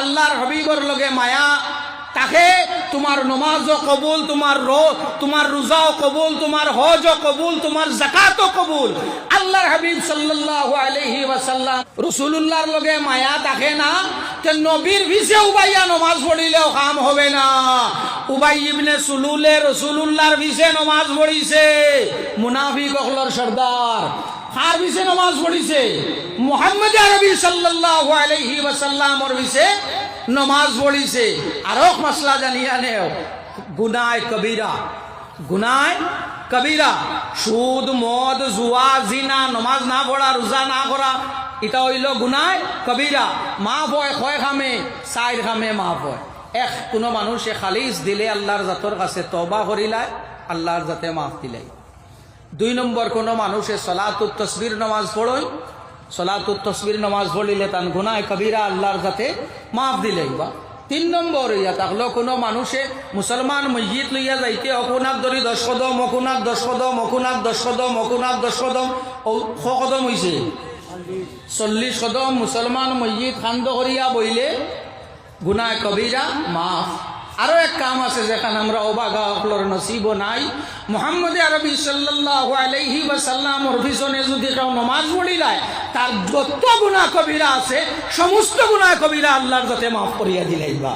আল্লাহর হবিবর লগে মায়া তাকে তোমার নমাজও কবুল, তোমার রো, তোমার রোজাও কবুল, তোমার হজও কবুল, তোমার জাকাতও কবুল। আল্লাহর হাবিব সাল্লাল্লাহু আলাইহি ওয়াসাল্লাম রাসূলুল্লাহর লগে মায়া তাকে না, তে নবীর ভিসে উবাইয়া নমাজ পড়িলেও কাম হবে না। উবাই ইবনে সুলুলে রাসূলুল্লাহর ভিসে নমাজ পড়িছে। মুনাফিক অখলর সর্দার। কার ভিসে নমাজ পড়িছে? মুহাম্মদ আরবি সাল্লাল্লাহু আলাইহি ওয়াসাল্লামর ভিসে নমাজ পড়িছে। আর মশলা জানিয়া নেও, গুনায় কবিরা গুনায় কবিরা, সুদ, মদ, জুয়া, জিনা, নমাজ না পড়া, রোজা না করা, এটা হইল গুনায় কবিরা। মাফ হয় কয় খামে, চাইর খামে মাফ হয় এক কোনো মানুষে খালিজ দিলে আল্লাহর জাতর কাছে তবা করিলায় আল্লাহর জাতে মাফ দিলাই দুই নম্বর কোনো মানুষে সলাতুত তসবির নমাজ পড়ই সলাতুত তসবির নমাজ পড়িলে তান গুনায় কবিরা আল্লাহর জাতে মাফ দিলেই বা তিন নম্বর ইয়া থাকল কোনো মানুষে মুসলমান মসজিদ লইয়া যাইতে অকুনাক ধরি দশ কদম অকুনাক দশ কদম অকুনাক দশ কদম অকুনাক দশ কদম কদম হইছে চল্লিশ কদম মুসলমান মসজিদ খান্দ করিয়া বইলে গুনায় কবিরা, মাফ। আরও এক কাম আছে যেখানে আমরা অবাগা অকলর নসিব নাই। মোহাম্মদ আরবি সাল্লাল্লাহু আলাইহি ওয়াসাল্লামর পিছনে যদি কেউ নমাজ পড়িলায় তার যত গুণা কবিরা আছে, সমস্ত গুনাহ কবিরা আল্লাহর যাতে মাফ করিয়া দিলেই বা